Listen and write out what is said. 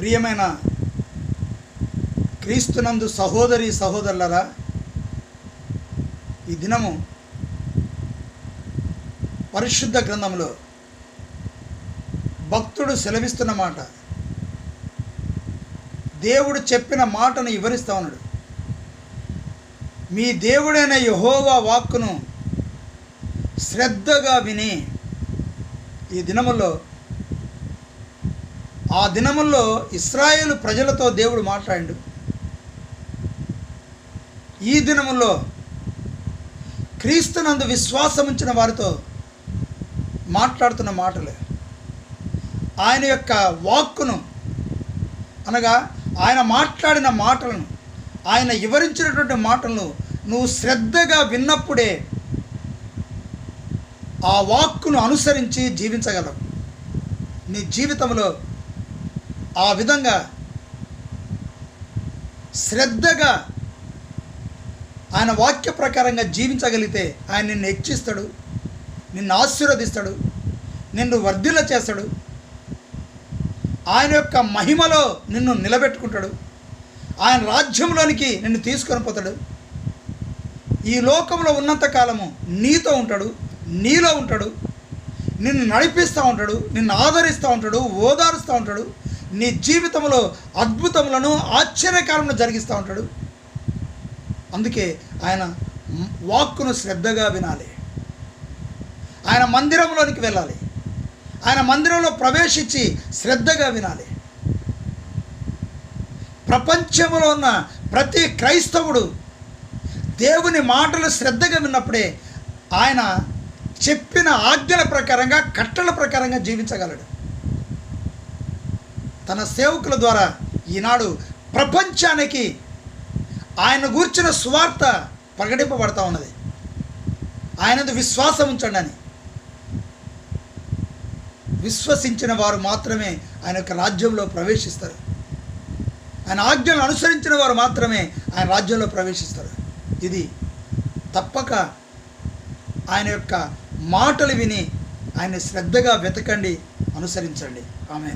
ప్రియమైన క్రీస్తునందు సహోదరి సహోదరులరా ఈ దినము పరిశుద్ధ గ్రంథంలో భక్తుడు సెలవిస్తున్న మాట. దేవుడు చెప్పిన మాటను వివరిస్తా ఉన్నాడు. మీ దేవుడైన యహోవా వాక్కును శ్రద్ధగా విని ఈ దినములో ఆ దినముల్లో ఇస్రాయేలు ప్రజలతో దేవుడు మాట్లాడు ఈ దినముల్లో క్రీస్తునందు విశ్వాసం ఉంచిన వారితో మాట్లాడుతున్న మాటలే. ఆయన యొక్క వాక్కును అనగా ఆయన మాట్లాడిన మాటలను ఆయన వివరించినటువంటి మాటలను నువ్వు శ్రద్ధగా విన్నప్పుడే ఆ వాక్కును అనుసరించి జీవించగలవు. నీ జీవితంలో ఆ విధంగా శ్రద్ధగా ఆయన వాక్య ప్రకారంగా జీవించగలిగితే ఆయన నిన్ను హెచ్చిస్తాడు నిన్ను ఆశీర్వదిస్తాడు నిన్ను వర్ధిల్ల చేస్తాడు. ఆయన యొక్క మహిమలో నిన్ను నిలబెట్టుకుంటాడు. ఆయన రాజ్యంలోనికి నిన్ను తీసుకొని పోతాడు. ఈ లోకంలో ఉన్నంత కాలము నీతో ఉంటాడు నీలో ఉంటాడు. నిన్ను నడిపిస్తూ ఉంటాడు నిన్ను ఆదరిస్తూ ఉంటాడు ఓదారుస్తూ ఉంటాడు. నీ జీవితంలో అద్భుతములను ఆశ్చర్యకారములను జరిగిస్తూ ఉంటాడు. అందుకే ఆయన వాక్కును శ్రద్ధగా వినాలి. ఆయన మందిరంలోనికి వెళ్ళాలి. ఆయన మందిరంలో ప్రవేశించి శ్రద్ధగా వినాలి. ప్రపంచంలో ఉన్న ప్రతి క్రైస్తవుడు దేవుని మాటలు శ్రద్ధగా విన్నప్పుడే ఆయన చెప్పిన ఆజ్ఞల ప్రకారంగా కట్టల ప్రకారంగా జీవించగలడు. తన సేవకుల ద్వారా ఈనాడు ప్రపంచానికి ఆయన గూర్చిన సువార్త ప్రకటింపబడతా ఉన్నది. ఆయనది విశ్వాసం ఉంచండి అని. విశ్వసించిన వారు మాత్రమే ఆయన యొక్క రాజ్యంలో ప్రవేశిస్తారు. ఆయన ఆజ్ఞలను అనుసరించిన వారు మాత్రమే ఆయన రాజ్యంలో ప్రవేశిస్తారు. ఇది తప్పక ఆయన యొక్క మాటలు విని ఆయన శ్రద్ధగా వెతకండి అనుసరించండి. ఆమె